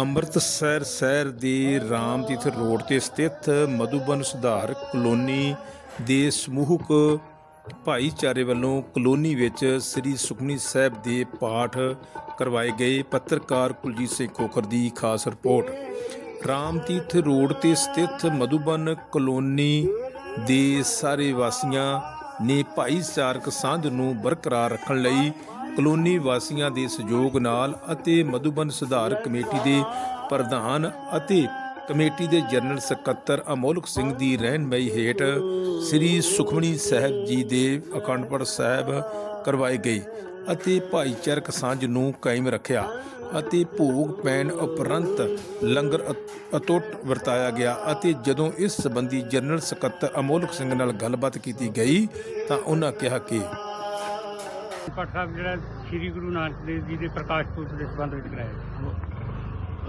ਅੰਮ੍ਰਿਤਸਰ ਸ਼ਹਿਰ ਦੇ ਰਾਮਤੀਰਥ ਰੋਡ ਤੇ ਸਥਿਤ ਮਧੂਬਨ ਸੁਧਾਰ ਕਲੋਨੀ ਦੇ ਸਮੂਹਕ ਭਾਈਚਾਰੇ ਵੱਲੋਂ ਕਲੋਨੀ ਵਿੱਚ ਸ੍ਰੀ ਸੁਖਮਨੀ ਸਾਹਿਬ ਦੇ ਪਾਠ ਕਰਵਾਏ ਗਏ। ਪੱਤਰਕਾਰ ਕੁਲਜੀਤ ਸਿੰਘ ਖੋਖਰ ਦੀ ਖਾਸ ਰਿਪੋਰਟ। ਰਾਮ ਤੀਰਥ ਰੋਡ ਤੇ ਸਥਿਤ ਮਧੂਬਨ ਕਲੋਨੀ ਦੇ ਸਾਰੇ ਵਾਸੀਆਂ ਨੇ ਭਾਈਚਾਰਕ ਸਾਂਝ ਨੂੰ ਬਰਕਰਾਰ ਰੱਖਣ ਲਈ ਕਲੋਨੀ ਵਾਸੀਆਂ ਦੇ ਸਹਿਯੋਗ ਨਾਲ ਅਤੇ ਮਧੂਬਨ ਸੁਧਾਰ ਕਮੇਟੀ ਦੇ ਪ੍ਰਧਾਨ ਅਤੇ ਕਮੇਟੀ ਦੇ ਜਨਰਲ ਸਕੱਤਰ ਅਮੋਲਕ ਸਿੰਘ ਦੀ ਰਹਿਨਮਈ ਹੇਠ ਸ੍ਰੀ ਸੁਖਮਣੀ ਸਾਹਿਬ ਜੀ ਦੇ ਅਖੰਡ ਪਾਠ ਸਾਹਿਬ ਕਰਵਾਏ ਗਏ। ਅਤੇ ਭਾਈਚਾਰਕ ਸਾਂਝ ਨੂੰ ਕਾਇਮ ਰੱਖਿਆ ਅਤੇ ਭੋਗ ਪੈਣ ਉਪਰੰਤ ਲੰਗਰ ਅ- ਅਤੁੱਟ ਵਰਤਾਇਆ ਗਿਆ ਅਤੇ ਜਦੋਂ ਇਸ ਸੰਬੰਧੀ ਜਨਰਲ ਸਕੱਤਰ ਅਮੋਲਕ ਸਿੰਘ ਨਾਲ ਗੱਲਬਾਤ ਕੀਤੀ ਗਈ ਤਾਂ ਉਹਨਾਂ ਕਿਹਾ ਕਿ ਪਾਠ ਸਾਹਿਬ ਜਿਹੜਾ ਸ੍ਰੀ ਗੁਰੂ ਨਾਨਕ ਦੇਵ ਜੀ ਦੇ ਪ੍ਰਕਾਸ਼ ਪੁਰਬ ਦੇ ਸੰਬੰਧ ਵਿੱਚ ਕਰਾਇਆ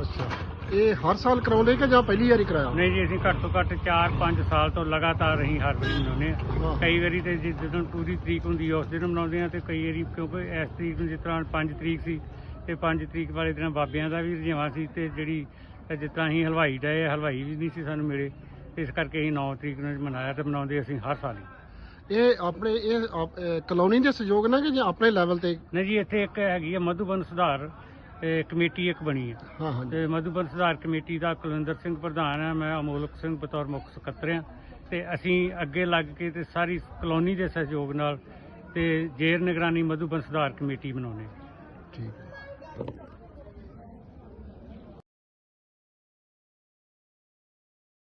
ਅੱਛਾ। ਇਹ ਹਰ ਸਾਲ ਕਰਾਉਂਦੇ ਕਿ ਜਾਂ ਪਹਿਲੀ ਵਾਰੀ ਕਰਾਇਆ? ਨਹੀਂ ਜੀ ਅਸੀਂ ਘੱਟ ਤੋਂ ਘੱਟ 4-5 ਸਾਲ ਤੋਂ ਲਗਾਤਾਰ ਅਸੀਂ ਹਰ ਵਾਰੀ ਮਨਾਉਂਦੇ ਹਾਂ। ਕਈ ਵਾਰੀ ਤੇ ਜਿਸ ਦਿਨ ਪੂਰੀ ਤਰੀਕ ਹੁੰਦੀ ਹੈ ਉਸ ਦਿਨ ਮਨਾਉਂਦੇ ਹਾਂ ਤੇ ਕਈ ਵਾਰੀ ਕਿਉਂਕਿ ਇਸ ਤਰੀਕ ਨੂੰ ਜਿਸ ਤਰ੍ਹਾਂ 5 ਤਰੀਕ ਸੀ ਤੇ 5 ਤਰੀਕ ਵਾਲੇ ਦਿਨ ਬਾਬਿਆਂ ਦਾ ਵੀ ਰਜੇਵਾਂ ਸੀ ਤੇ ਜਿਹੜੀ ਜਿਸ ਤਰ੍ਹਾਂ ਅਸੀਂ ਹਲਵਾਈ ਡਏ ਹਲਵਾਈ ਵੀ ਨਹੀਂ ਸੀ ਸਾਨੂੰ ਮਿਲੇ ਇਸ ਕਰਕੇ ਅਸੀਂ 9 ਤਰੀਕ ਨੂੰ ਮਨਾਇਆ ਤੇ ਮਨਾਉਂਦੇ ਅਸੀਂ ਹਰ ਸਾਲ ਹੀ। ਇਹ ਆਪਣੇ ਇਹ ਕਲੋਨੀ ਦੇ ਸਹਿਯੋਗ ਨਾਲ ਕਿ ਜਾਂ ਆਪਣੇ ਲੈਵਲ ਤੇ? ਨਹੀਂ ਜੀ ਇੱਥੇ ਇੱਕ ਹੈਗੀ ਹੈ ਮਧੂਬਨ ਸੁਧਾਰ ਇਹ ਕਮੇਟੀ ਇੱਕ ਬਣੀ ਹੈ ਹਾਂ। ਤੇ ਮਧੂਬਨ ਸੁਧਾਰ ਕਮੇਟੀ ਦਾ ਕੁਲਵਿੰਦਰ ਸਿੰਘ ਪ੍ਰਧਾਨ ਹੈ ਮੈਂ ਅਮੋਲਕ ਸਿੰਘ ਬਤੌਰ ਮੁੱਖ ਸਕੱਤਰ ਹਾਂ ਤੇ ਅਸੀਂ ਅੱਗੇ ਲੱਗ ਕੇ ਤੇ ਸਾਰੀ ਕਲੋਨੀ ਦੇ ਸਹਿਯੋਗ ਨਾਲ ਤੇ ਜੇਰ ਨਿਗਰਾਨੀ ਮਧੂਬਨ ਸੁਧਾਰ ਕਮੇਟੀ ਬਣਾਉਣੇ ਠੀਕ। ਹੈ